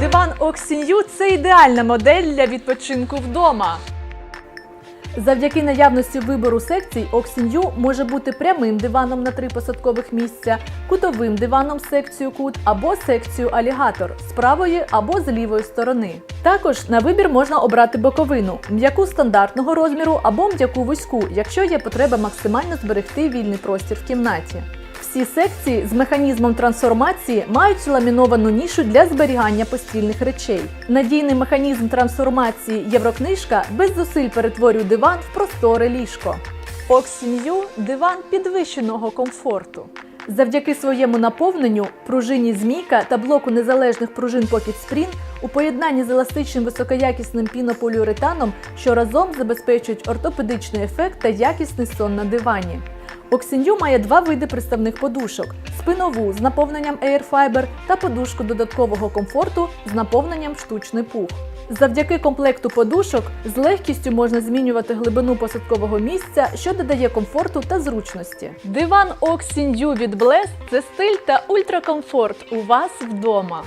Диван Оксін'ю це ідеальна модель для відпочинку вдома. Завдяки наявності вибору секцій Оксін'ю може бути прямим диваном на три посадкових місця, кутовим диваном секцію кут або секцією алігатор з правої або з лівої сторони. Також на вибір можна обрати боковину, м'яку стандартного розміру або м'яку вузьку, якщо є потреба максимально зберегти вільний простір в кімнаті. Всі секції з механізмом трансформації мають ламіновану нішу для зберігання постільних речей. Надійний механізм трансформації Єврокнижка без зусиль перетворює диван в просторе ліжко. Оксін'ю диван підвищеного комфорту. Завдяки своєму наповненню, пружині змійка та блоку незалежних пружин Pocket Spring у поєднанні з еластичним високоякісним пінополіуретаном, що разом забезпечують ортопедичний ефект та якісний сон на дивані. Оксін'ю має два види приставних подушок: спинову з наповненням Air Fiber та подушку додаткового комфорту з наповненням штучний пух. Завдяки комплекту подушок з легкістю можна змінювати глибину посадкового місця, що додає комфорту та зручності. Диван Оксін'ю від Blest – це стиль та ультракомфорт у вас вдома.